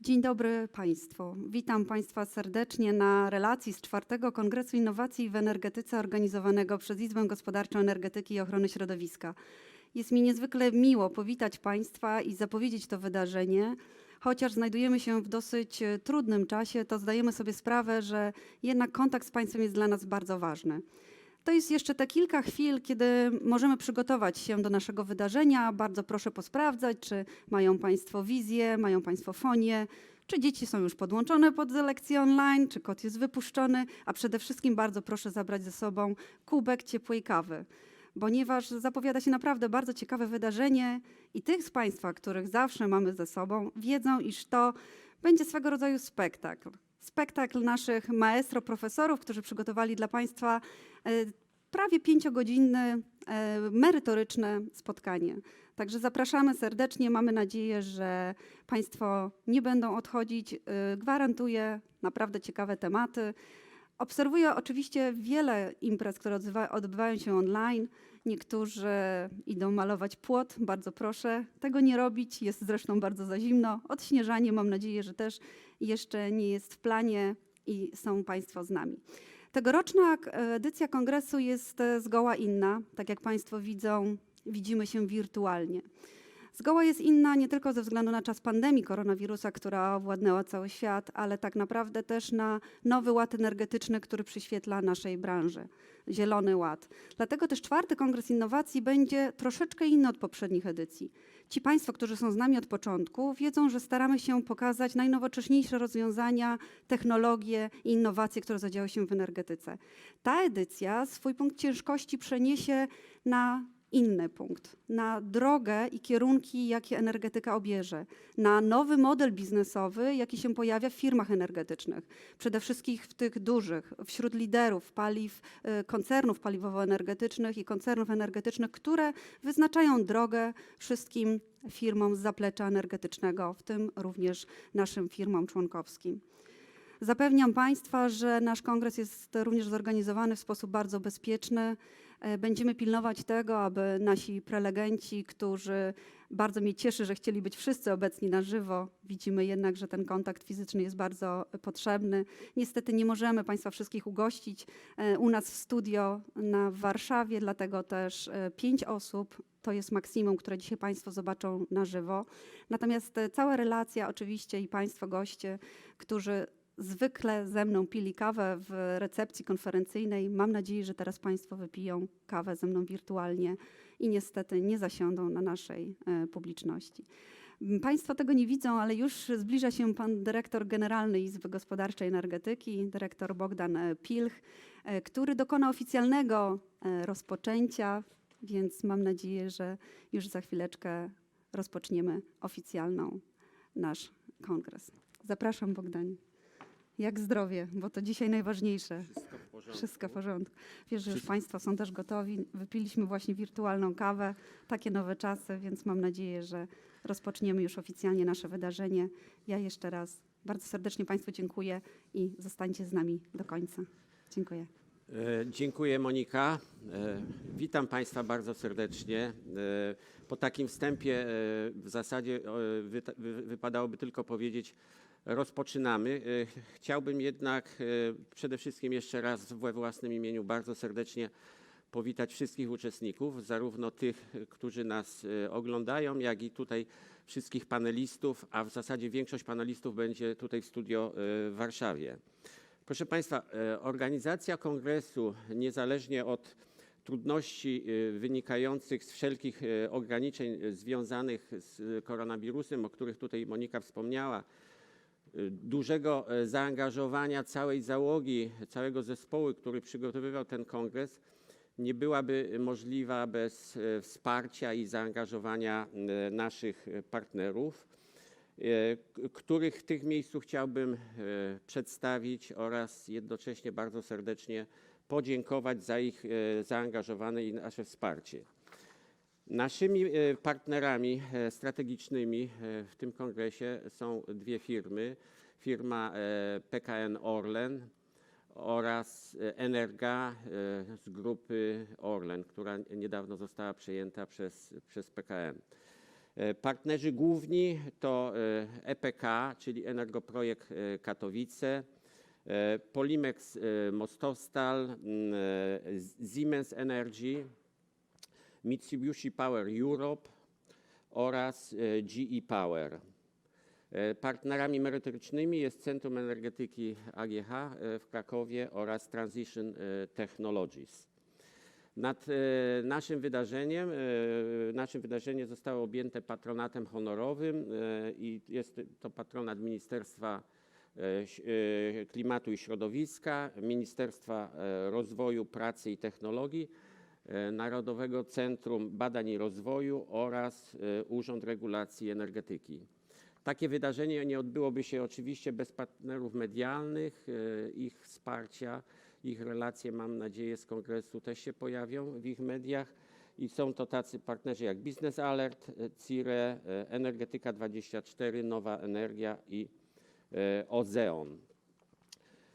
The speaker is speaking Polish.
Dzień dobry Państwu. Witam Państwa serdecznie na relacji z czwartego Kongresu Innowacji w Energetyce organizowanego przez Izbę Gospodarczą Energetyki i Ochrony Środowiska. Jest mi niezwykle miło powitać Państwa i zapowiedzieć to wydarzenie. Chociaż znajdujemy się w dosyć e, trudnym czasie, to zdajemy sobie sprawę, że jednak kontakt z Państwem jest dla nas bardzo ważny. To jest jeszcze te kilka chwil, kiedy możemy przygotować się do naszego wydarzenia. Bardzo proszę posprawdzać, czy mają Państwo wizję, mają Państwo fonię, czy dzieci są już podłączone pod lekcję online, czy kod jest wypuszczony, a przede wszystkim bardzo proszę zabrać ze sobą kubek ciepłej kawy, ponieważ zapowiada się naprawdę bardzo ciekawe wydarzenie i tych z Państwa, których zawsze mamy ze sobą, wiedzą, iż to będzie swego rodzaju spektakl. Spektakl naszych maestro profesorów, którzy przygotowali dla Państwa e, prawie pięciogodzinne, e, merytoryczne spotkanie. Także zapraszamy serdecznie. Mamy nadzieję, że Państwo nie będą odchodzić. E, Gwarantuję naprawdę ciekawe tematy. Obserwuję oczywiście wiele imprez, które odbywają się online. Niektórzy idą malować płot, bardzo proszę tego nie robić. Jest zresztą bardzo za zimno. Odśnieżanie mam nadzieję, że też jeszcze nie jest w planie i są Państwo z nami. Tegoroczna k- edycja kongresu jest e, zgoła inna. Tak jak Państwo widzą, widzimy się wirtualnie. Zgoła jest inna nie tylko ze względu na czas pandemii koronawirusa, która owładnęła cały świat, ale tak naprawdę też na nowy ład energetyczny, który przyświetla naszej branży. Zielony Ład. Dlatego też czwarty Kongres Innowacji będzie troszeczkę inny od poprzednich edycji. Ci Państwo, którzy są z nami od początku, wiedzą, że staramy się pokazać najnowocześniejsze rozwiązania, technologie i innowacje, które zadziały się w energetyce. Ta edycja swój punkt ciężkości przeniesie na inny punkt, na drogę i kierunki, jakie energetyka obierze, na nowy model biznesowy, jaki się pojawia w firmach energetycznych, przede wszystkim w tych dużych, wśród liderów paliw, y, koncernów paliwowo-energetycznych i koncernów energetycznych, które wyznaczają drogę wszystkim firmom z zaplecza energetycznego, w tym również naszym firmom członkowskim. Zapewniam Państwa, że nasz kongres jest również zorganizowany w sposób bardzo bezpieczny. E, Będziemy pilnować tego, aby nasi prelegenci, którzy bardzo mnie cieszy, że chcieli być wszyscy obecni na żywo, widzimy jednak, że ten kontakt fizyczny jest bardzo potrzebny. Niestety nie możemy Państwa wszystkich ugościć e, u nas w studio na Warszawie, dlatego też e, pięć osób to jest maksimum, które dzisiaj Państwo zobaczą na żywo. Natomiast cała relacja oczywiście i Państwo goście, którzy zwykle ze mną pili kawę w recepcji konferencyjnej. Mam nadzieję, że teraz Państwo wypiją kawę ze mną wirtualnie i niestety nie zasiądą na naszej e, publiczności. Państwo tego nie widzą, ale już zbliża się pan dyrektor generalny Izby Gospodarczej Energetyki, dyrektor Bogdan e, Pilch, e, który dokona oficjalnego rozpoczęcia, więc mam nadzieję, że już za chwileczkę rozpoczniemy oficjalną nasz kongres. Zapraszam Bogdanie. Jak zdrowie, bo to dzisiaj najważniejsze. Wszystko w porządku. Wszystko w porządku. Wiesz, że już Państwo są też gotowi. Wypiliśmy właśnie wirtualną kawę. Takie nowe czasy, więc mam nadzieję, że rozpoczniemy już oficjalnie nasze wydarzenie. Ja jeszcze raz bardzo serdecznie Państwu dziękuję i zostańcie z nami do końca. Dziękuję. E, Dziękuję Monika. E, Witam Państwa bardzo serdecznie. E, Po takim wstępie e, w zasadzie e, wyta- wy- wypadałoby tylko powiedzieć, rozpoczynamy. E, Chciałbym jednak e, przede wszystkim jeszcze raz we własnym imieniu bardzo serdecznie powitać wszystkich uczestników, zarówno tych, którzy nas e, oglądają, jak i tutaj wszystkich panelistów, a w zasadzie większość panelistów będzie tutaj w studio w Warszawie. Proszę Państwa, organizacja kongresu, niezależnie od trudności wynikających z wszelkich ograniczeń związanych z koronawirusem, o których tutaj Monika wspomniała, dużego e, zaangażowania całej załogi, całego zespołu, który przygotowywał ten kongres, nie byłaby możliwa bez e, wsparcia i zaangażowania e, naszych partnerów których tych miejscu chciałbym przedstawić oraz jednocześnie bardzo serdecznie podziękować za ich e, zaangażowane i nasze wsparcie. Naszymi e, partnerami e, strategicznymi e, w tym kongresie są dwie firmy. Firma PKN Orlen oraz Energa z grupy Orlen, która niedawno została przejęta przez, przez PKN. Partnerzy główni to EPK, czyli Energoprojekt Katowice, Polimex Mostostal, Siemens Energy, Mitsubishi Power Europe oraz e, GE Power. E, Partnerami merytorycznymi jest Centrum Energetyki AGH e, w Krakowie oraz Transition e, Technologies. Nad e, naszym wydarzeniem, e, nasze wydarzenie zostało objęte patronatem honorowym e, i jest to patronat Ministerstwa e, e, Klimatu i Środowiska, Ministerstwa e, Rozwoju, Pracy i Technologii, e, Narodowego Centrum Badań i Rozwoju oraz e, Urząd Regulacji Energetyki. Takie wydarzenie nie odbyłoby się oczywiście bez partnerów medialnych, e, ich wsparcia, ich relacje, mam nadzieję, z kongresu też się pojawią w ich mediach. I są to tacy partnerzy jak Business Alert, e, CIRE, e, Energetyka 24, Nowa Energia i e, Ozeon.